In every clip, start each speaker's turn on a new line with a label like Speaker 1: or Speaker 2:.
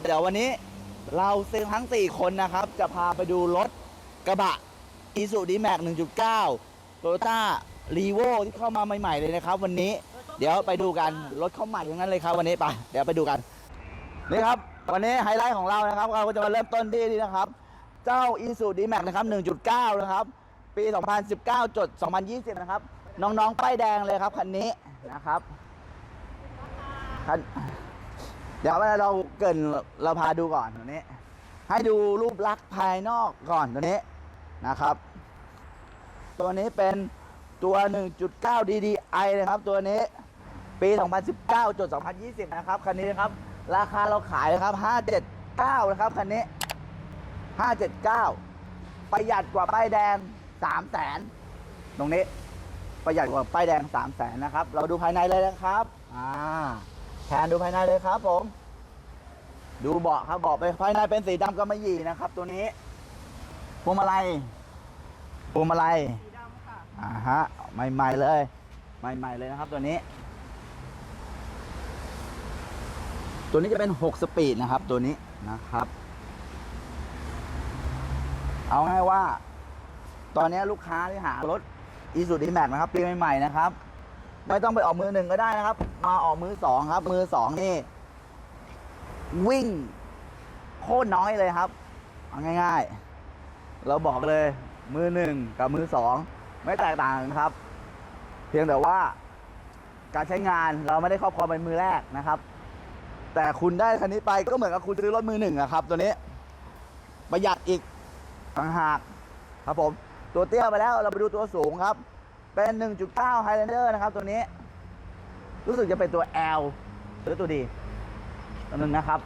Speaker 1: เดี๋ยววันนี้เราเซลล์ทั้ง 4 คนนะครับ จะพาไปดูรถกระบะ i s u d m a x 1.9 Toyota r e v o ที่เข้ามาใหม่ ๆ เลยนะครับ วันนี้เดี๋ยวไปดูกัน รถเข้าใหม่ทั้งนั้นเลยครับวันนี้ไปเดี๋ยวไปดูกัน นี่ครับ วันนี้ไฮไลท์ของเรานะครับ เราก็จะมาเริ่มต้นที่นี่นะครับ เจ้า i s u d m a x นะครับ 1.9 นะครับ ปี 2019 จด 2020 นะครับ น้องๆป้ายแดงเลยครับคันนี้นะครับคัน เดี๋ยวเราเกินเราพาดูก่อนตัวนี้ ให้ดูรูปลักษณ์ภายนอกก่อนตัวนี้นะครับ ตัวนี้เป็นตัว 1.9 DDI นะครับ ตัวนี้ปี 2019จด2020 นะครับ คันนี้นะครับ ราคาเราขายนะครับ 579 นะครับ คันนี้ 579 ประหยัดกว่าป้ายแดง 3 0 0แสนตรงนี้ ประหยัดกว่าป้ายแดง 3 0 0แสนนะครับ เราดูภายในเลยนะครับ อ่า แทนดูภายในเลยครับผม ดูเบาะครับเบาะไปภายในเป็นสีดำกำมะหยีนะครับ ตัวนี้พวงมาลัยพวงมาลัย
Speaker 2: สีดำค่ะ
Speaker 1: อ่าฮะใหม่ๆเลย ใหม่ๆเลยนะครับ ตัวนี้ ตัวนี้จะเป็น 6 สปีดนะครับ ตัวนี้นะครับ เอาง่ายว่า ตอนนี้ลูกค้าที่หารถ e s u d m a x นะครับปีใหม่ๆนะครับ ไม่ต้องไปออกมือหนึ่งก็ได้นะครับ มาออกมือสองครับ มือสองนี่ วิ่ง โคตรน้อยเลยครับเอาง่าย ๆ เราบอกเลย มือหนึ่งกับมือสองไม่แตกต่างกันครับ เพียงแต่ว่า การใช้งานเราไม่ได้ครอบครองเป็นมือแรกนะครับ แต่คุณได้คันนี้ไปก็เหมือนกับคุณซื้อรถมือหนึ่งอะครับ ตัวนี้ประหยัดอีกต่างหากครับผม ตัวเตี้ยไปแล้วเราไปดูตัวสูงครับ เป็น 1.9 Highlander นะครับ ตัวนี้ รู้สึกจะเป็นตัว L หรือตัวดีตัวนึงนะครับ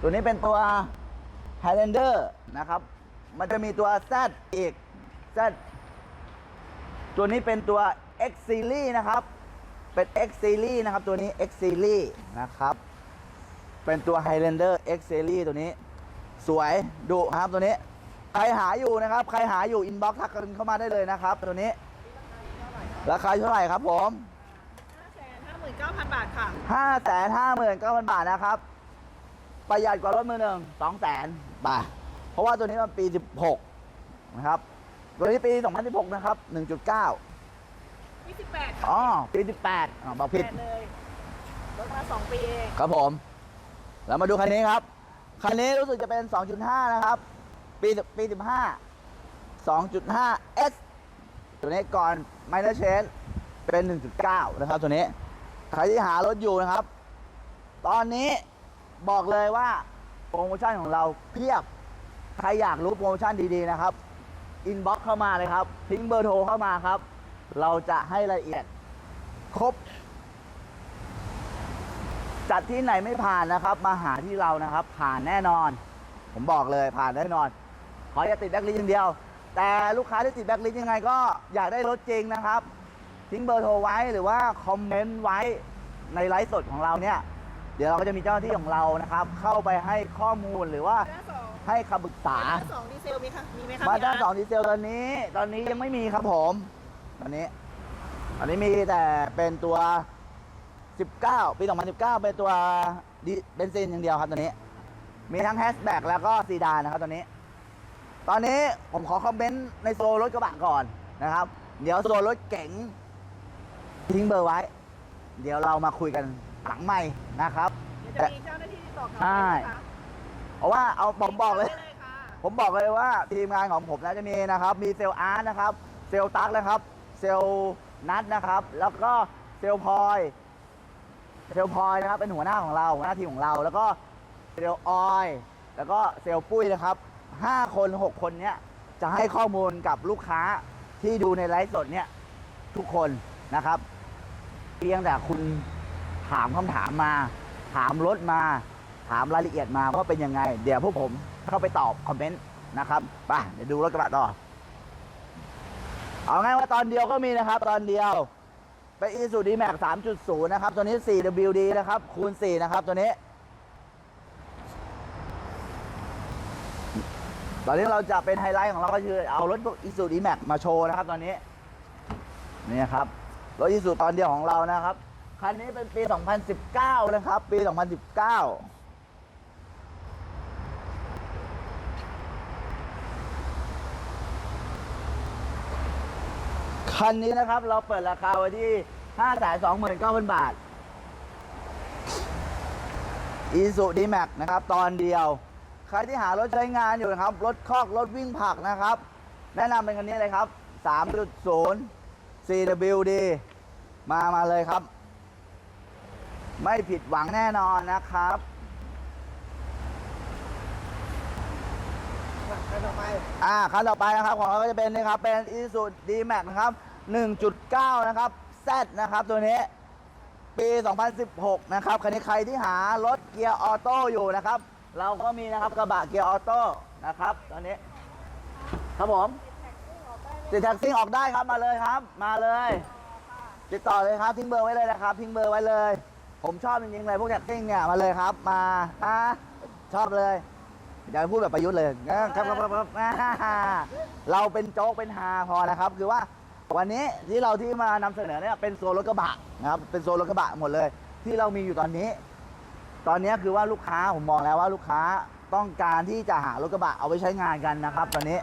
Speaker 1: ตัวนี้เป็นตัว Highlander นะครับ มันจะมีตัว Z อีก Z ตัวนี้เป็นตัว X Series นะครับ เป็น X Series นะครับ ตัวนี้ X Series นะครับ เป็นตัว Highlander X Series ตัวนี้ สวยดุครับตัวนี้ ใครหาอยู่นะครับ ใครหาอยู่ อินบ็อกซ์ทักกันเข้ามาได้เลยนะครับ ตัวนี้ ราคาเท่าไหร่ครับผม
Speaker 2: 559,000 บาทค่ะ
Speaker 1: ห้าแสนห้าหมื่นเก้าพันบาทนะครับ ประหยัดกว่ารถมือหนึ่งสองแสนบาท เพราะว่าตัวนี้มันปี 16 นะครับ ตัวนี้ปี 2016 นะครับ 1.9
Speaker 2: 28
Speaker 1: อ๋อ ปี 18อ๋อบอกผิด
Speaker 2: แปดเลยรถมา 2 ปีเอง
Speaker 1: ครับผม แล้วมาดูคันนี้ครับ คันนี้รู้สึกจะเป็น 2.5 นะครับ ปี ปี 15 2.5 S ตัวนี้ก่อน Minor Change เป็น 1.9 นะครับ ตัวนี้ ใครที่หารถอยู่นะครับ ตอนนี้บอกเลยว่าโปรโมชั่นของเราเพียบ ใครอยากรู้โปรโมชั่นดีๆนะครับ อินบ็อกเข้ามาเลยครับ ทิ้งเบอร์โทรเข้ามาครับ เราจะให้รายละเอียด ครบ จัดที่ไหนไม่ผ่านนะครับ มาหาที่เรานะครับ ผ่านแน่นอน ผมบอกเลยผ่านแน่นอน ขออย่าติดแบ็คลิสต์อย่างเดียว แต่ลูกค้าที่ติดแบ็คลิสต์ยังไงก็อยากได้รถจริงนะครับ ทิ้งเบอร์โทรไว้หรือว่าคอมเมนต์ไว้ในไลฟ์สดของเราเนี่ย เดี๋ยวเราก็จะมีเจ้าหน้าที่ของเรานะครับ เข้าไปให้ข้อมูลหรือว่า
Speaker 2: ด้านสอง
Speaker 1: ให้คำปรึกษา
Speaker 2: ด้านสองดีเซลมีค่ะมีไหมคะ
Speaker 1: มาด้าน
Speaker 2: พี่
Speaker 1: ส
Speaker 2: ร์
Speaker 1: องดีเซลตอนนี้ ตอนนี้ยังไม่มีครับผมตอนนี้ตอนนี้มีแต่เป็นตัว 19 ปี 2019 เป็นตัวดิเบนซินอย่างเดียวครับตัวนี้ มีทั้งแฮชแบ็กแล้วก็ซีดานนะครับตัวนี้ ตอนนี้ผมขอคอมเมนต์ในโซนรถกระบะก่อนนะครับ เดี๋ยวโซนรถเก๋งทิ้งเบอร์ไว้ เดี๋ยวเรามาคุยกันหลังใหม่นะครับ
Speaker 2: เดี๋ยวจะมีเจ้าหน้าที่ติดต่อกลับ
Speaker 1: ใช่
Speaker 2: ไปนะคะ
Speaker 1: เพราะว่าเอาผมบอกเลย
Speaker 2: ได้เลยค่ะ
Speaker 1: ผมบอกเลยว่าทีมงานของผมนะจะมีนะครับ มีเซลล์อาร์ตนะครับ เซลล์ตั๊กนะครับ เซลล์นัทนะครับ แล้วก็เซลล์พลอย เซลล์พลอยนะครับเป็นหัวหน้าของเราหัวหน้าทีมของเรา แล้วก็เซลล์ออย แล้วก็เซลล์ปุ้ยนะครับ ห้าคนหกคนเนี้ยจะให้ข้อมูลกับลูกค้าที่ดูในไลฟ์สดเนี่ยทุกคนนะครับเพียงแต่คุณถามคำถามมา ถามรถมา ถามรายละเอียดมาว่าเป็นยังไง เดี๋ยวพวกผมเข้าไปตอบคอมเมนต์นะครับไปเดี๋ยวดูรถกระบะต่อ เอาง่ายว่าตอนเดียวก็มีนะครับ ตอนเดียวไปอีซูดีแม็ก3.0 นะครับ ตัวนี้ 4WD นะครับ คูณ 4 นะครับ ตัวนี้ ตอนนี้เราจะเป็นไฮไลท์ของเราก็คือเอารถอีซูดีแม็มาโชว์นะครับ ตอนนี้นี่ครับรถอีซูตอนเดียวของเรานะครับคันนี้เป็นปี 2019 นะครับ ปี 2019คันนี้นะครับ เราเปิดราคาไว้ที่ห้าแสนสองหมื่บาท อีซูดีแม็นะครับ ตอนเดียว ใครที่หารถใช้งานอยู่นะครับ รถคอก รถวิ่งผักนะครับ แนะนำเป็นคันนี้เลยครับ 3.0 CWD มามาเลยครับ ไม่ผิดหวังแน่นอนนะครับ
Speaker 3: ไปต่อไป
Speaker 1: อ่าคันต่อไปนะครับ ของเราก็จะเป็นนี่ครับ เป็น Isuzu D-Max นะครับ 1.9 นะครับ Z นะครับ ตัวนี้ปี 2016 นะครับ คันนี้ใครที่หารถเกียร์ออโต้อยู่นะครับ เราก็มีนะครับกระบะเกียร์ออโต้นะครับตอนนี้ ครับผมติดแท็กซี่ออกได้ครับมาเลยครับ มาเลย ติดต่อเลยครับทิ้งเบอร์ไว้เลยนะครับทิ้งเบอร์ไว้เลย ผมชอบจริงๆเลยพวกแท็กซี่เนี่ยมาเลยครับ มาอะชอบเลยอย่าพูดแบบประยุทธ์เลยครับครับครับครับเราเป็นโจ๊กเป็นฮาพอนะครับ คือว่าวันนี้ที่เราที่มานำเสนอเนี่ยเป็นโซนรถกระบะนะครับเป็นโซนรถกระบะหมดเลย ที่เรามีอยู่ตอนนี้ ตอนนี้คือว่าลูกค้าผมมองแล้วว่าลูกค้าต้องการที่จะหารถกระบะเอาไปใช้งานกันนะครับ ตอนนี้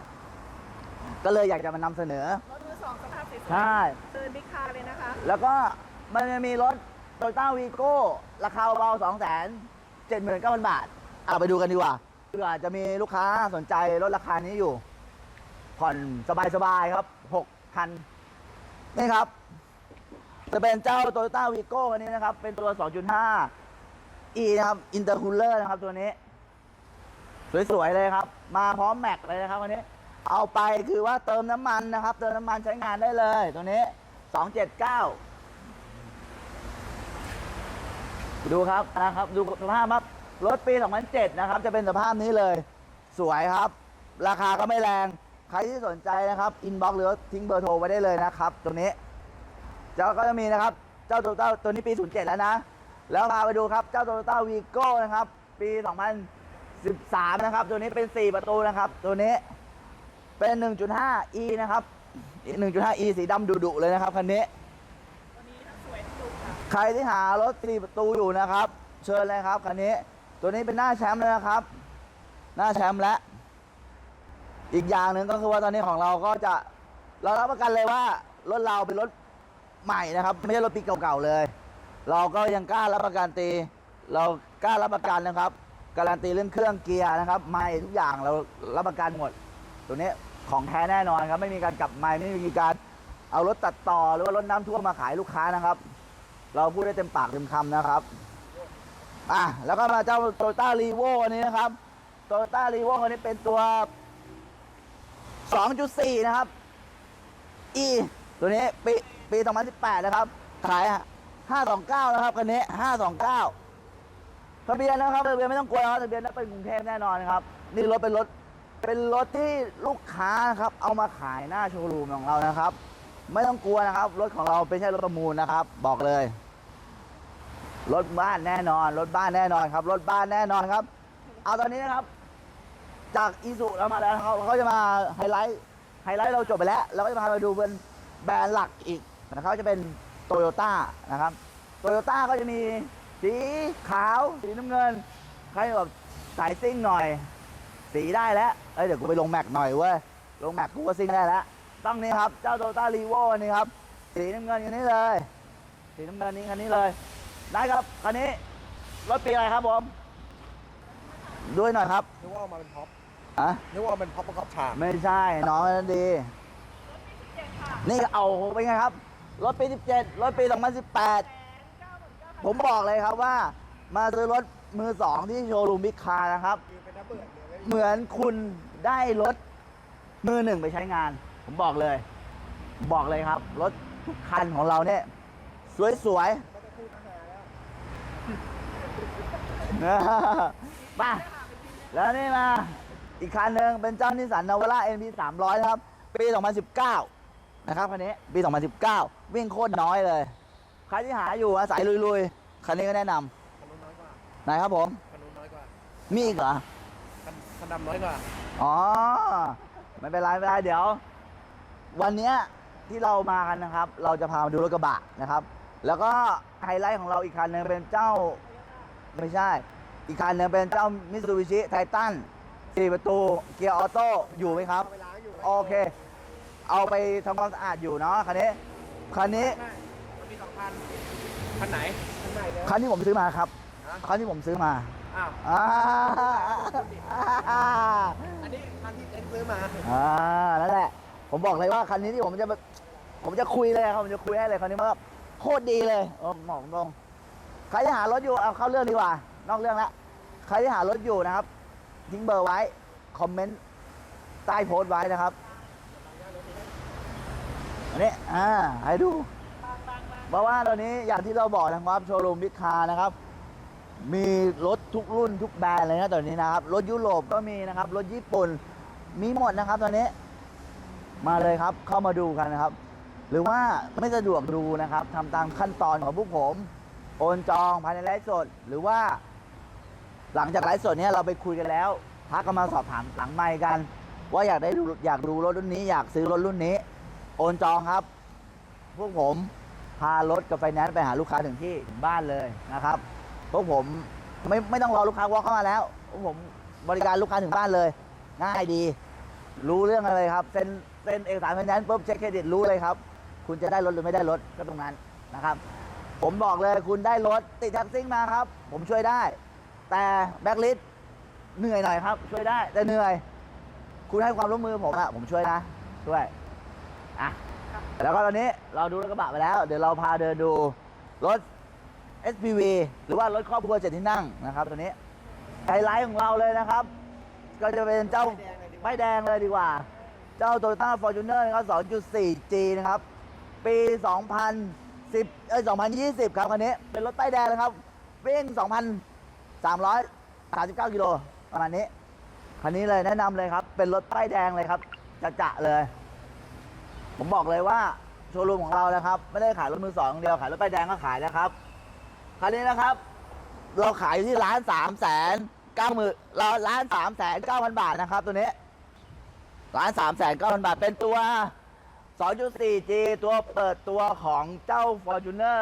Speaker 1: ก็เลยอยากจะมานำเสนอ
Speaker 2: รถมือสองสภาพสวยๆ
Speaker 1: ใช่
Speaker 2: เดินบิ๊กคาร์เลยนะคะ
Speaker 1: แล้วก็มันจะมีรถโตโยต้าวีโก้ราคาเบาๆสองแสนเจ็ดหมื่นเก้าพันบาทเอาไปดูกันดีกว่าเผื่อจะมีลูกค้าสนใจรถราคานี้อยู่ ผ่อนสบายๆครับหกพันนี่ครับ จะเป็นเจ้าโตโยต้าวีโก้คันนี้นะครับ เป็นตัว 2.5 e นะครับอินเตอร์คูลเลอร์นะครับตัวนี้ สวยๆเลยครับ มาพร้อมแม็กเลยนะครับวันนี้ เอาไปคือว่าเติมน้ำมันนะครับ เติมน้ำมันใช้งานได้เลยตัวนี้279ดูครับนะครับ ดูสภาพครับรถปี 2007 นะครับ จะเป็นสภาพนี้เลย สวยครับ ราคาก็ไม่แรง ใครที่สนใจนะครับ อินบ็อกหรือทิ้งเบอร์โทรไว้ได้เลยนะครับ ตัวนี้ เจ้าก็จะมีนะครับ เจ้าตัวเต้าตัวนี้ปี 07 แล้วนะ แล้วพาไปดูครับเจ้าตัวเต้าวีโก้นะครับ ปี 2013 นะครับ ตัวนี้เป็น 4 ประตูนะครับ ตัวนี้เป็น 1.5 e นะครับ 1.5 e สีดำดุๆเลยนะครับคันนี้
Speaker 2: ตัวนี้ทั้งสวยทั้งดุค่ะ
Speaker 1: ใครที่หารถสี่ประตูอยู่นะครับ เชิญเลยครับคันนี้ ตัวนี้เป็นหน้าแชมป์เลยนะครับ หน้าแชมป์และ อีกอย่างหนึ่งก็คือว่าตอนนี้ของเราก็จะเรารับประกันเลยว่ารถเราเป็นรถใหม่นะครับ ไม่ใช่รถปีเก่าๆเลย เราก็ยังกล้ารับประกันตี เรากล้ารับประกันนะครับ การันตีเรื่องเครื่องเกียร์นะครับ ไม่ทุกอย่างเรารับประกันหมด ตัวนี้ของแท้แน่นอนครับ ไม่มีการกลับไม่ไม่มีการเอารถตัดต่อหรือว่ารถน้ำท่วมมาขายลูกค้านะครับ เราพูดได้เต็มปากเต็มคำนะครับอะแล้วก็มาเจ้าโตโยต้ารีโวอันนี้นะครับโตโยต้ารีโวอันนี้เป็นตัว 2.4 นะครับ E ตัวนี้ปีปี 2018 นะครับ ขายอะ 529 นะครับคันนี้ 529 ทะเบียนนะครับทะเบียนไม่ต้องกลัวนะครับทะเบียนนั้นเป็นกรุงเทพแน่นอนครับ นี่รถเป็นรถเป็นรถที่ลูกค้านะครับเอามาขายหน้าโชว์รูมของเรานะครับ ไม่ต้องกลัวนะครับรถของเราไม่ใช่รถประมูลนะครับ บอกเลย รถบ้านแน่นอน รถบ้านแน่นอนครับ รถบ้านแน่นอนครับ เอาตอนนี้นะครับ จากอีสุเรามาแล้วนะครับเขาจะมาไฮไลท์ไฮไลท์เราจบไปแล้วเราก็จะพาไปดูเป็นแบรนด์หลักอีกนะครับจะเป็น โตโยต้านะครับโตโยต้าก็จะมีสีขาว สีน้ำเงิน ใครแบบสายซิ่งหน่อย สีได้แล้วเอ้ยเดี๋ยวกูไปลงแม็กหน่อยเว้ย ลงแม็กกูก็ซิ่งได้แล้วต้องนี่ครับ เจ้าโตโยต้ารีโวนี่ครับ สีน้ำเงินคันนี้เลย สีน้ำเงินนี้คันนี้เลย ได้ครับคันนี้รถปีอะไรครับผม ด้วยหน่อยครับ
Speaker 3: นึกว่าเอามาเป็นพ็อป
Speaker 1: อะ
Speaker 3: นึกว่าเอาเป็นพ็อปประกอบฉาก
Speaker 1: ไม่ใช่น้องนั้นดี
Speaker 2: เจ็ดค่ะ
Speaker 1: นี่ก็เอาเป็นไงครับ รถปี 17 รถปี 2018 ผมบอกเลยครับว่า มาซื้อรถมือสองที่โชว์รูมบิ๊กคาร์นะครับ
Speaker 3: เห
Speaker 1: มือนคุณได้รถมือหนึ่งไปใช้งาน ผมบอกเลย บอกเลยครับ รถทุกคันของเราเนี่ย สวย
Speaker 3: ก็จะพูดอาหารแล้ว
Speaker 1: ๆนะมาแล้วนี่มา อีกคันหนึ่งเป็นเจ้านิสันนาวาร่า NP 300 ครับ ปี 2019 นะครับคันนี้ปี 2019 วิ่งโคตรน้อยเลย ใครที่หาอยู่อาศัยลุยๆ คันนี้ก็แนะน
Speaker 3: คันนู้นน้อยกว่าำ
Speaker 1: ไหนครับผม
Speaker 3: คันนู้นน้อยกว่า
Speaker 1: มีอีกเหรอ
Speaker 3: คันคันดำน้อยกว่า
Speaker 1: อ๋อ ไม่เป็นไรไม่เป็นไรเดี๋ยว วันเนี้ยที่เรามากันนะครับ เราจะพามาดูรถกระบะนะครับ แล้วก็ไฮไลท์ของเราอีกคันหนึ่งเป็นเจ้า ไม่ใช่ อีกคันหนึ่งเป็นเจ้ามิ t ซูบิชิไททันสี่ประตูเกียร์ออโต้อยู่ไหมครับ
Speaker 3: เอาไปล้างอยู่
Speaker 1: โอเค เอาไปทำความสะอาดอยู่เนาะคันนี้คันนี้
Speaker 3: ไม่มันมีสองคันคันไหนคันไหนเลย
Speaker 1: คันที่ผมซื้อมาครับ
Speaker 3: ฮะ
Speaker 1: คันที่ผมซื้อมา
Speaker 3: อ้าว
Speaker 1: อ่า
Speaker 3: อันนี้คันที่เอ็นซื้อมา
Speaker 1: อ่านั่นแหละ ผมบอกเลยว่าคันนี้ที่ผมจะแบบผมจะคุยเลยครับผมจะคุยให้เลยคันนี้มันแบบโคตรดีเลยเออบอกตรงใครที่หารถอยู่เอาเข้าเรื่องดีกว่า นอกเรื่องละใครที่หารถอยู่นะครับทิ้งเบอร์ไว้ คอมเมนต์ใต้โพสต์ไว้นะครับ อันนี้อ่าให้ดูเพราะว่าตอนนี้อย่างที่เราบอกนะครับโชว์รูมบิ๊กคาร์นะครับ มีรถทุกรุ่นทุกแบรนด์เลยนะตอนนี้นะครับ รถยุโรปก็มีนะครับ รถญี่ปุ่นมีหมดนะครับตอนนี้ มาเลยครับเข้ามาดูกันนะครับ หรือว่าไม่สะดวกดูนะครับทำตามขั้นตอนของพวกผม โอนจองภายในไลฟ์สด หรือว่า หลังจากไลฟ์สดเนี้ยเราไปคุยกันแล้วทักกันมาสอบถามหลังไมค์กัน ว่าอยากได้อยากดูรถรุ่นนี้ อยากซื้อรถรุ่นนี้ โอนจองครับ พวกผมพารถกับไฟแนนซ์ไปหาลูกค้าถึงที่ถึงบ้านเลยนะครับ พวกผมไม่ไม่ต้องรอลูกค้าวอลเข้ามาแล้ว พวกผมบริการลูกค้าถึงบ้านเลย ง่ายดี รู้เรื่องอะไรครับเซ็นเซ็นเอกสารไฟแนนซ์ปุ๊บเช็คเครดิตรู้เลยครับ คุณจะได้รถหรือไม่ได้รถก็ตรงนั้นนะครับ ผมบอกเลยคุณได้รถติดแท็กซิ่งมาครับ ผมช่วยได้ แต่แบ็กลิสเหนื่อยหน่อยครับ ช่วยได้แต่เหนื่อย คุณให้ความร่วมมือผมอะผมช่วยนะช่วย อะแล้วก็ตอนนี้เราดูรถกระบะไปแล้ว เดี๋ยวเราพาเดินดูรถ SPV หรือว่ารถครอบครัวเจ็ดที่นั่งนะครับตัวนี้ไฮไลท์ของเราเลยนะครับ ก็จะเป็นเจ้าป้ายแดงเลยดีกว่า เจ้า Toyota Fortuner นะครับ 2.4G นะครับ ปี 2010 เอ้ย 2020 ครับคันนี้ เป็นรถป้ายแดงนะครับ วิ่ง 2,339 กิโลประมาณนี้ คันนี้เลยแนะนำเลยครับ เป็นรถป้ายแดงเลยครับจะจะเลย ผมบอกเลยว่าโชว์รูมของเรานะครับ ไม่ได้ขายรถมือสองอย่างเดียวขายรถป้ายแดงก็ขายนะครับคันนี้นะครับ เราขายอยู่ที่ร้านสามแสนเก้าหมื่นเราร้านสามแสนเก้าพันบาทนะครับ ตัวนี้ร้านสามแสนเก้าพันบาทเป็นตัว 2.4G ตัวเปิดตัวของเจ้า Fortuner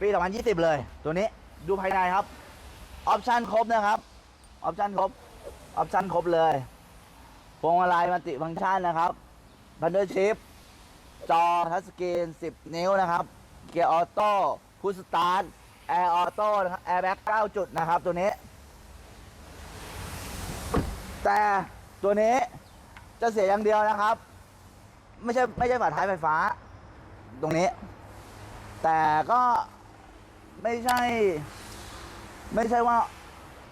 Speaker 1: ปี 2020 เลย ตัวนี้ดูภายในครับ ออปชันครบนะครับ ออปชันครบ ออปชันครบเลยพวงมาลัยมัลติฟังก์ชันนะครับพันเดอร์ชิป จอทัชสกรีน 10 นิ้วนะครับ เกียร์ออโต้พุชสตาร์ทแอร์ออโต้นะครับแอร์แบ็ก9จุดนะครับ ตัวนี้ แต่ตัวนี้จะเสียอย่างเดียวนะครับ ไม่ใช่ไม่ใช่ฝาท้ายไฟฟ้า ตรงนี้ แต่ก็ไม่ใช่ ไม่ใช่ว่า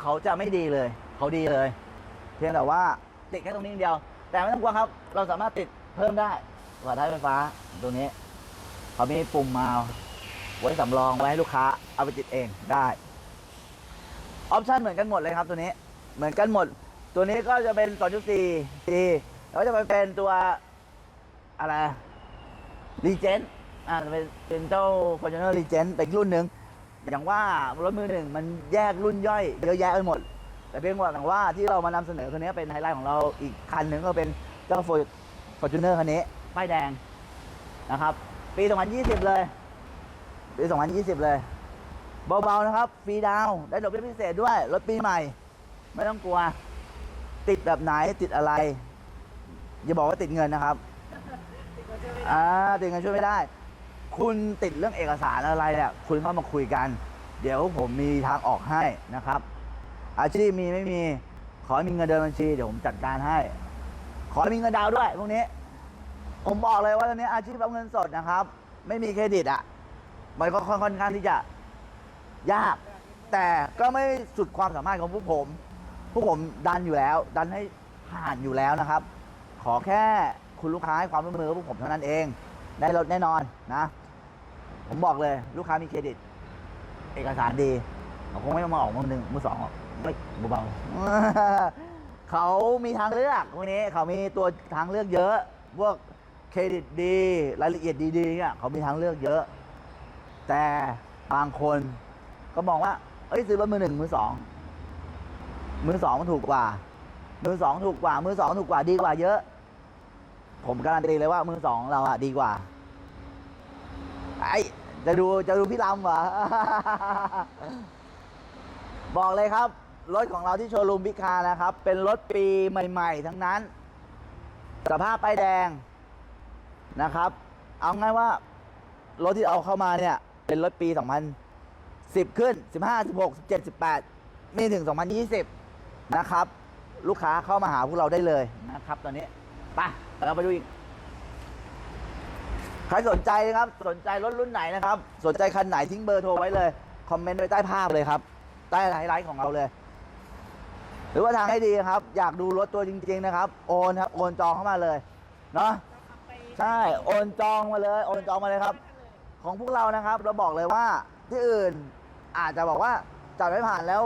Speaker 1: เขาจะไม่ดีเลย เขาดีเลย เพียงแต่ว่าติดแค่ตรงนี้เดียว แต่ไม่ต้องกลัวครับ เราสามารถติดเพิ่มได้ ฝาท้ายไฟฟ้าตรงนี้เขามีปุ่มมาไว้สำรองไว้ให้ลูกค้าเอาไปติดเองได้ออปชันเหมือนกันหมดเลยครับตัวนี้เหมือนกันหมด ตัวนี้ก็จะเป็น2.4 G แล้วจะไปเป็นตัวอะไรรีเจนอ่าจะเป็นเป็นเจ้า Fortuner Regent เป็นอีกรุ่นหนึ่งอย่างว่ารถมือหนึ่งมันแยกรุ่นย่อยเยอะแยะไปหมด แต่เพียงว่าอย่างว่าที่เรามานำเสนอคันนี้เป็นไฮไลท์ของเราอีกคันหนึ่งก็เป็นเจ้า Fortuner คันนี้ ป้ายแดงนะครับ ปี 2020 เลย ปี 2020 เลย เบาๆนะครับ ฟรีดาวได้ดอกเบี้ยพิเศษด้วย รถปีใหม่ ไม่ต้องกลัว ติดแบบไหนติดอะไร อย่าบอกว่าติดเงินนะครับ อ่า ติดเงินช่วยไม่ได้ คุณติดเรื่องเอกสารอะไรเนี่ยคุณเข้ามาคุยกัน เดี๋ยวผมมีทางออกให้นะครับ อาชีพมีไม่มี ขอให้มีเงินเดินบัญชี เดี๋ยวผมจัดการให้ ขอให้มีเงินดาวด้วยพวกนี้ ผมบอกเลยว่าตอนนี้อาชีพรับเงินสดนะครับ ไม่มีเครดิตอะ มันก็ค่อนข้างที่จะยาก แต่ก็ไม่สุดความสามารถของพวกผม พวกผมดันอยู่แล้ว ดันให้ผ่านอยู่แล้วนะครับ ขอแค่คุณลูกค้าให้ความร่วมมือกับพวกผมเท่านั้นเองได้รถแน่นอนนะ ผมบอกเลยลูกค้ามีเครดิต เอกสารดีเขาคงไม่มาออกมือหนึ่งมือสองหรอกไม่เบาๆเขามีทางเลือกพวกนี้เขามีตัวทางเลือกเยอะพวก เครดิตดี รายละเอียดดีๆเนี่ยเขามีทางเลือกเยอะ แต่บางคนก็มองว่า เอ้ยซื้อรถมือหนึ่งมือสองมือสองมันถูกกว่า มือสองถูกกว่า มือสองถูกกว่าดีกว่าเยอะ ผมการันตีเลยว่ามือสองเราอะดีกว่า ไอจะดูจะดูพี่ลำเหรอบอกเลยครับ รถของเราที่โชว์รูมพิคานะครับ เป็นรถปีใหม่ ๆ ทั้งนั้น สภาพป้ายแดง นะครับ เอาง่ายว่ารถที่เอาเข้ามาเนี่ย เป็นรถปี 2010 ขึ้น 15 16 17 18มีถึง 2020 นะครับ ลูกค้าเข้ามาหาพวกเราได้เลยนะครับ ตอนนี้ไปเราไปดูอีกใครสนใจนะครับ สนใจรถรุ่นไหนนะครับ สนใจคันไหนทิ้งเบอร์โทรไว้เลย คอมเมนต์ไว้ใต้ภาพเลยครับ ใต้ไฮไลท์ของเราเลย หรือว่าทางให้ดีครับ อยากดูรถตัวจริง ๆ นะครับ โอนครับ โอนจองเข้ามาเลย เนาะ ใช่โอนจองมาเลยโอนจองมาเลยครับ ของพวกเรานะครับ เราบอกเลยว่าที่อื่นอาจจะบอกว่าจัดไม่ผ่านแล้ว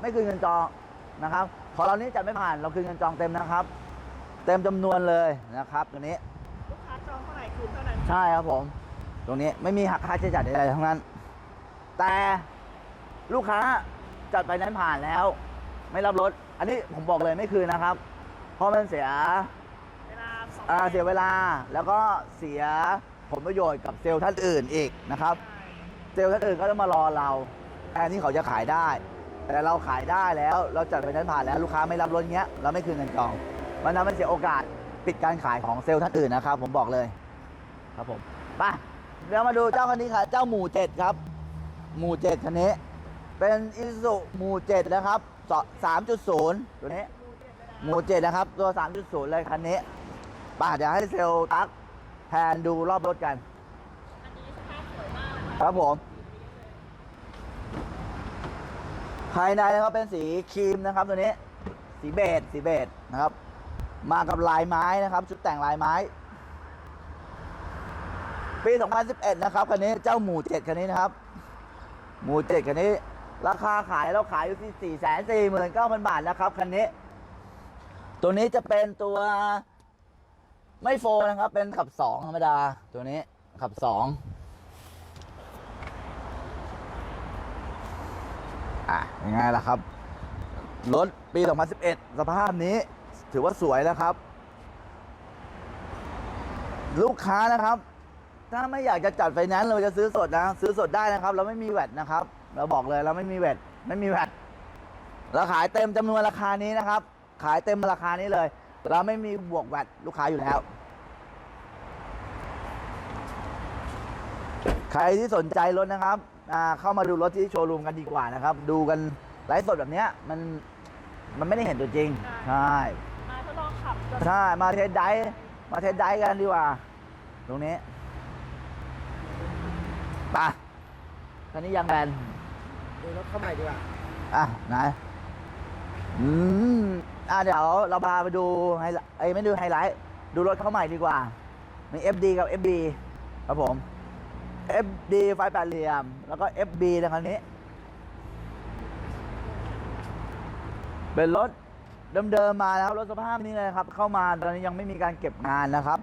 Speaker 1: ไม่คืนเงินจองนะครับของเรานี้จัดไม่ผ่านเราคืนเงินจองเต็มนะครับ เต็มจำนวนเลยนะครับตัวนี้
Speaker 2: ลูกค้าจองเท่าไหร่คืนเท่านั้น
Speaker 1: ใช่ครับผม ตรงนี้ไม่มีหักค่าใช้จ่ายใดๆทั้งนั้น แต่ลูกค้าจัดไปนั้นซ์ผ่านแล้ว ไม่รับรถ อันนี้ผมบอกเลยไม่คืนนะครับ เพราะมันเสีย
Speaker 2: เวลาส อ่า
Speaker 1: เสียเวลาแล้วก็เสียผลประโยชน์กับเซลล์ท่านอื่นอีกนะครับ เซลล์ท่านอื่นก็ต้องมารอเราแทนที่เขาจะขายได้ แต่เราขายได้แล้วเราจัดไปนั้นผ่านแล้วลูกค้าไม่รับรถเงี้ยเราไม่คืนเงินจองมันทำให้เสียโอกาสปิดการขายของเซลล์ท่านอื่นนะครับ ผมบอกเลยครับผมไปเดี๋ยวมาดูเจ้าคันนี้ค่ะเจ้าหมู่เจ็ดครับ หมู่เจ็ดคันนี้ เป็นอิสุหมู่เจ็ดนะครับสามจุดศูนย์ตัวนี้หมู่เจ็ดนะครับ ตัวสามจุดศูนย์เลยคันนี้ ป่ะเดี๋ยวให้เซลล์ตักแพนดูรอบรถกัน
Speaker 2: อันนี้สภาพสวยมากนะคะ
Speaker 1: ครับผม ภายในนะครับเป็นสีครีมนะครับตัวนี้ สีเบจสีเบจนะครับ มากับลายไม้นะครับ ชุดแต่งลายไม้ ปี 2011 นะครับคันนี้เจ้าหมู่เจ็ดคันนี้นะครับ หมู่เจ็ดคันนี้ ราคาขายเราขายอยู่ที่ 4 4 9 0 0 0 บาทนะครับคันนี้ ตัวนี้จะเป็นตัว ไม่โฟนะครับ เป็นขับสองธรรมดา ตัวนี้ขับสองอะยังไงล่ะครับ รถปี 2011 สภาพนี้ ถือว่าสวยแล้วครับ ลูกค้านะครับ ถ้าไม่อยากจะจัดไฟแนนซ์เราจะซื้อสดนะ ซื้อสดได้นะครับ เราไม่มีแวดนะครับ เราบอกเลยเราไม่มีแวดไม่มีแวดเราขายเต็มจำนวนราคานี้นะครับ ขายเต็มราคานี้เลย เราไม่มีบวกแวดลูกค้าอยู่แล้ว ใครที่สนใจรถนะครับอ่าเข้ามาดูรถที่โชว์รูมกันดีกว่านะครับ ดูกันไลฟ์สดแบบเนี้ยมันมันไม่ได้เห็นตัวจริง ใช่
Speaker 2: มาทดลองขับจะ
Speaker 1: ใช่ มาเทสไดฟ์มาเทสไดฟ์กันดีกว่า ตรงนี้ไปคันนี้ยังแบน
Speaker 3: ดูรถเข้าใหม่ดีกว่า
Speaker 1: อะ ไหน อืม อะเดี๋ยวเราพาไปดูไฮไลท์ไอ้ยไม่ดูไฮไลท์ ดูรถเข้าใหม่ดีกว่า มี FD กับ FB ครับผม FD ไฟแปดเหลี่ยม แล้วก็ FB นะคันนี้ เป็นรถเดิมๆมานะครับรถสภาพนี้เลยครับ เข้ามาตอนนี้ยังไม่มีการเก็บงานนะครับ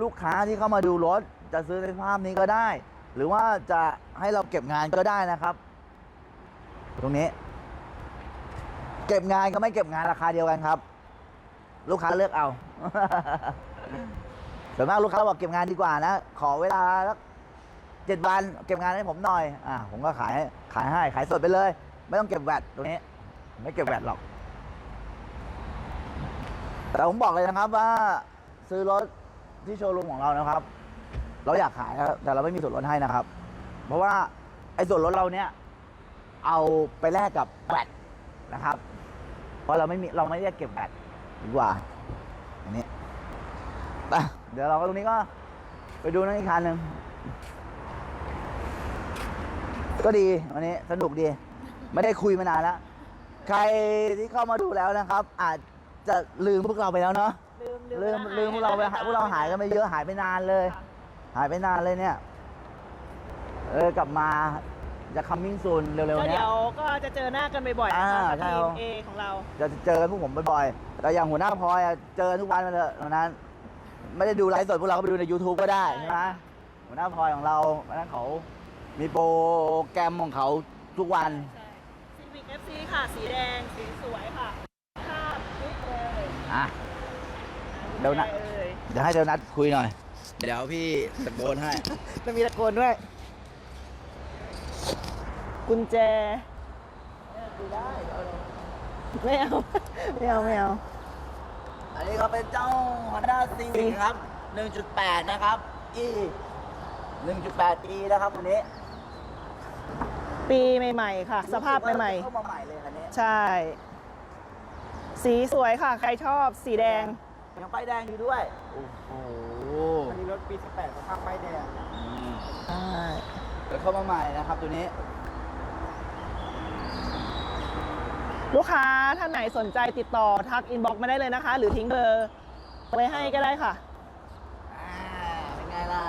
Speaker 1: ลูกค้าที่เข้ามาดูรถจะซื้อในสภาพนี้ก็ได้ หรือว่าจะให้เราเก็บงานก็ได้นะครับ ตรงนี้ ก็บงานก็ไม่เก็บงานราคาเดียวกันครับ ลูกค้าเลือกเอาส่วนมากลูกค้าบอกเก็บงานดีกว่านะ ขอเวลาสักเจ็ดวันเก็บงานให้ผมหน่อย อ่า ผมก็ขายขายให้ขายสดไปเลย ไม่ต้องเก็บแวดตรงนี้ ไม่เก็บแวดหรอก แต่ผมบอกเลยนะครับว่า ซื้อรถที่โชว์รูมของเรานะครับ เราอยากขายครับแต่เราไม่มีส่วนลดให้นะครับ เพราะว่าไอ้ส่วนลดเราเนี่ย เอาไปแลกกับแวดนะครับ เพราะเราไม่มีเราไม่ได้เก็บแวดดีกว่าอันนี้ไปเดี๋ยวเราก็ตรงนี้ก็ไปดูนั่นอีกคันหนึ่งก็ดีวันนี้สนุกดี ไม่ได้คุยมานานแล้ว ใครที่เข้ามาดูแล้วนะครับ อาจจะลืมพวกเราไปแล้วเนาะ
Speaker 2: ลืม
Speaker 1: ลืมลืมพวกเราไปพวกเราหายกันไปเยอะหายไปนานเลย หายไปนานเลยเนี่ย เออกลับมา จะคัมมิ่งซูนเร็ว
Speaker 2: ก็
Speaker 1: ๆเนี้
Speaker 2: เดี๋
Speaker 1: ย
Speaker 2: ยวก็จะเจอหน้ากันบ่อยๆนะคะ
Speaker 1: อ่า
Speaker 2: กับ
Speaker 1: ใช่
Speaker 2: ที
Speaker 1: ครั
Speaker 2: ม
Speaker 1: บ
Speaker 2: เอของเรา
Speaker 1: จะเจอกันพวกผมบ่อยๆแต่อย่างหัวหน้าพลอยอะเจอทุกวันมาเลยตอนนั้น ไม่ได้ดูไลฟ์สดพวกเราก็ไปดูใน YouTube ก็ได้ใช่ไหมหัวหน้าพลอยของเราวันนั้นเขามีโปรแกรมของเขาทุกวัน
Speaker 2: ใช่ซีวิกเอฟซีค่ะ สีแดง สีสวยค่ะภาพลุกเลย
Speaker 1: อะ เดี๋ยวนะ
Speaker 2: เอ้ย
Speaker 1: เดี๋ยวให้เดยวนัดคุยหน่อย เดี๋ยวพี่ตะโกนให้
Speaker 2: จะมีตะโกนด้วย กุญแจ ไม่เอา ไม่เอา ไม่เอา
Speaker 1: อันนี้ก็เป็นเจ้า Honda Civic ครับ 1.8 นะครับ e 1.8 e นะครับคันนี้
Speaker 2: ปีใหม่ๆค่ะ สภาพใหม่
Speaker 1: เข้ามาใหม่เลยคันนี้
Speaker 2: ๆ ใช่ สีสวยค่ะ ใครชอบสีแดง
Speaker 1: ยังป้ายแดงอยู่ด้วย โอ้โห
Speaker 3: อันนี้รถปี 18สภาพป้ายแดง
Speaker 2: ใช่
Speaker 1: เดี๋ยวเข้ามาใหม่นะครับตัวนี้
Speaker 2: ลูกค้าท่านไหนสนใจติดต่อทักอินบ็อกมาได้เลยนะคะ หรือทิ้งเบอร์ไว้ให้ก็ได้ค่ะ
Speaker 1: อ่าเป็นไงล่ะ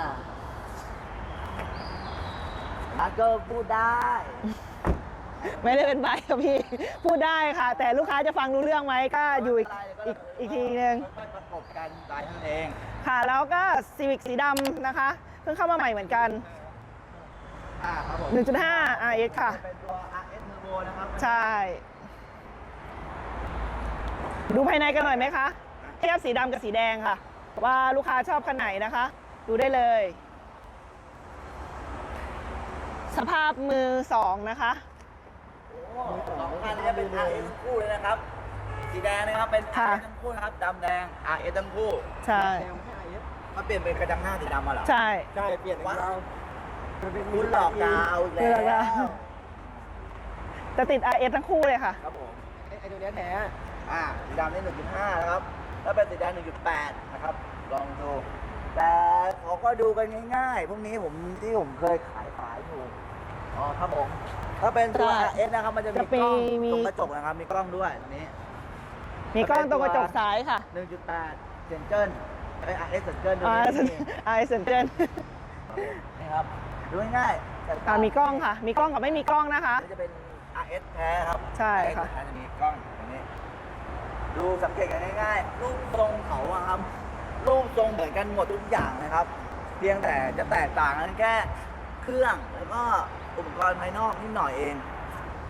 Speaker 1: อาร์ตก็พูดได้
Speaker 2: ไม่ได้เป็นใบค่ะพี่ พูดได้ค่ะ แต่ลูกค้าจะฟังรู้เรื่องไหมก็อยู่อีกอีกอีกทีนึง
Speaker 1: ค่อยๆประกบกันได้ท่านเอง
Speaker 2: ค่ะ แล้วก็ซีวิกสีดำนะคะ เพิ่งเข้ามาใหม่เหมือนกัน
Speaker 1: อ่าครับผม
Speaker 2: 1.5 RS ค่ะ
Speaker 1: เป็นตัว RS Turbo นะครับ
Speaker 2: ใช่ ดูภายในกันหน่อยไหมคะเทียบสีดำกับสีแดงค่ะ ว่าลูกค้าชอบคันไหนนะคะ ดูได้เลย สภาพมือสองนะคะ
Speaker 1: โอ้สองคันนี้เป็น RS ทั้งคู่เลยนะครับ สีแดงนะครับเป็น
Speaker 2: ค่ะ
Speaker 1: RS ทั้งคู่นะครับดำแดง RS ทั้งคู่
Speaker 2: ใช่
Speaker 3: แดงไม่ใช่ IS
Speaker 1: มาเปลี่ยนเป็นกระจังหน้าสีดำมาเหรอ
Speaker 2: ใช่
Speaker 3: ใช่เปลี่ยนอีกแล้วมันเป็น
Speaker 1: คุณหลอกดาวอีก
Speaker 2: คุณหลอก
Speaker 1: แล้
Speaker 2: ดาววแต่ติด RS ทั้งคู่เลยค่ะ
Speaker 1: ครับผม
Speaker 3: ไอ้ไอ้ตัวเนี้ยแท้
Speaker 1: อ่าสีดำนี่1.5 นะครับ แล้วเป็นสีแดง1.8 นะครับ ลองดู แต่เขาก็ดูกันง่ายๆ พวกนี้ผมที่ผมเคยขายขายอยู่ อ๋อครับผม ถ้าเป็นตัว
Speaker 2: ใช่
Speaker 1: RS นะครับ มันจะมี
Speaker 2: จะ
Speaker 1: ก
Speaker 2: มี
Speaker 1: ล้อง
Speaker 2: มี
Speaker 1: ตรงกระจกนะครับ มีกล้องด้วยตัวนี้
Speaker 2: มีกล้องตรงกระจกซ้ายค่ะ
Speaker 1: 1.8เซนเจิ้นไอ้ RS เซนเจิ้นตัว
Speaker 2: RS
Speaker 1: นี้
Speaker 2: RS เซนเจน
Speaker 1: นี่ครับ ดูง่ายๆแต่
Speaker 2: อ่ามีกล้องค่ะ มีกล้องกับไม่มีกล้องนะคะ
Speaker 1: มันจะเป็น RS แท้ครับ
Speaker 2: ใช่ค่ะ
Speaker 1: RS แท้จะมีกล้องอย่างนี้ ดูสังเกตกันง่ายๆรูปทรงเขาอะครับรูปทรงเหมือนกันหมดทุกอย่างนะครับ เพียงแต่จะแตกต่างกันแค่เครื่องแล้วก็อุปกรณ์ภายนอกนิดหน่อยเอง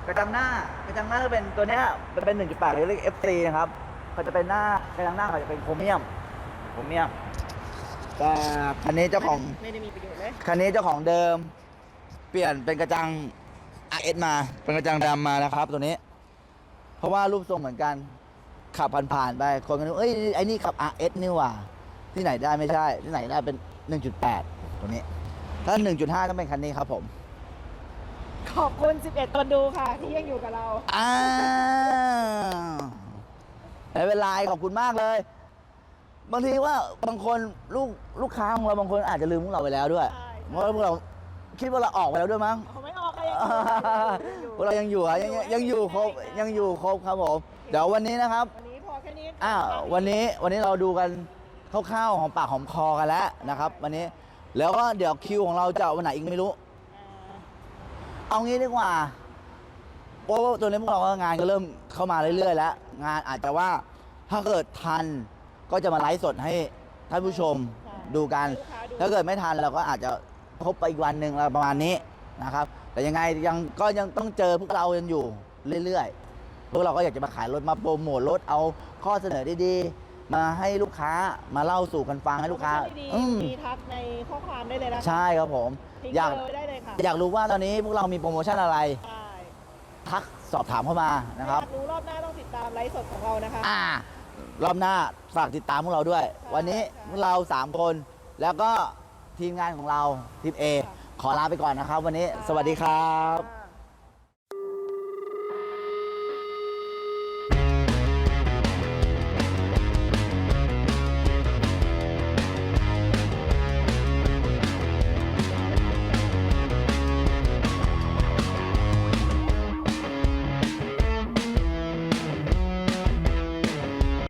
Speaker 1: กระจังหน้ากระจังหน้าก็เป็นตัวเนี้ยมันเป็น1.8หรือเรียก FC นะครับเขาจะเป็นหน้ากระจังหน้าเขาจะเป็นโครเมียมโครเมียมแต่คันนี้เจ้าของ
Speaker 2: ไม่ได้มีประโยชน์เลย
Speaker 1: คันนี้เจ้าของเดิม เปลี่ยนเป็นกระจัง RS มา เป็นกระจังดำมานะครับ ตัวนี้ เพราะว่ารูปทรงเหมือนกัน ขับผ่านๆไปคนก็นึกเอ้ยไอ้นี่ขับ RS นี่หว่า ที่ไหนได้ไม่ใช่ ที่ไหนได้เป็น 1.8 ตัวนี้ ถ้า 1.5 ต้องเป็นคันนี้ครับผม
Speaker 2: ขอบคุณ 11 คนดูค่ะ ที่ยังอยู่กับเรา
Speaker 1: อ้าวไม่เป็นไรขอบคุณมากเลย บางทีว่าบางคนลูกลูกค้าของเราบางคนอาจจะลืมพวกเราไปแล้วด้วย
Speaker 2: ใช่
Speaker 1: เพราะว่าพวกเราคิดว่าเราออกไปแล้วด้วยมั้ง
Speaker 2: เขาไม่ออกใครยัง
Speaker 1: พวกเรายังอยู่อะยังยังยังอยู่ครบยังอยู่ครบครับผม เดี๋ยววันนี้นะครับ
Speaker 2: วันนี้พ อแค่นี้
Speaker 1: อ้าววันนี้วันนี้เราดูกันคร่าวๆของปากหอมคอกันแล้วนะครับ วันนี้แล้วก็เดี๋ยวคิวของเราจะวันไหนอีกไม่รู้ เอางี้ดีกว่าเพราะว่าตัวนี้พวกเราก็งานก็เริ่มเข้ามาเรื่อยๆ แล้ว งานอาจจะว่าถ้าเกิดทันก็จะมาไลฟ์สดให้ท่านผู้ชมดูกัน ถ้าเกิดไม่ทันเราก็อาจจะพบไปอีกวันหนึ่งอะไรประมาณนี้นะครับ แต่ยังไงยังก็ยังต้องเจอพวกเรายังอยู่เรื่อยๆ พวกเราก็อยากจะมาขายรถมาโปรโมทรถเอาข้อเสนอดีๆ มาให้ลูกค้ามาเล่าสู่กันฟังให้ลูกค้า
Speaker 2: ดี
Speaker 1: อืม
Speaker 2: มีทักในข้อความได้เลยนะคะ
Speaker 1: ใช่ครับผม
Speaker 2: ทิ้ง
Speaker 1: อยาก
Speaker 2: เบอร์ได้เลยค่ะ
Speaker 1: อยากรู้ว่าตอนนี้พวกเรามีโปรโมชั่นอะไร
Speaker 2: ใช่
Speaker 1: ทักสอบถามเข้ามานะครับ
Speaker 2: อยากรู้รอบหน้าต้องติดตามไลฟ์สดของเรานะคะ
Speaker 1: อ่ารอบหน้าฝากติดตามพวกเราด้วย วันนี้
Speaker 2: ใช่
Speaker 1: พวกเรา 3 คน แล้วก็ทีมงานของเราทีม A
Speaker 2: ค่ะ
Speaker 1: ขอลาไปก่อนนะครับ วันนี้สวัสดีครับ
Speaker 2: ค่ะ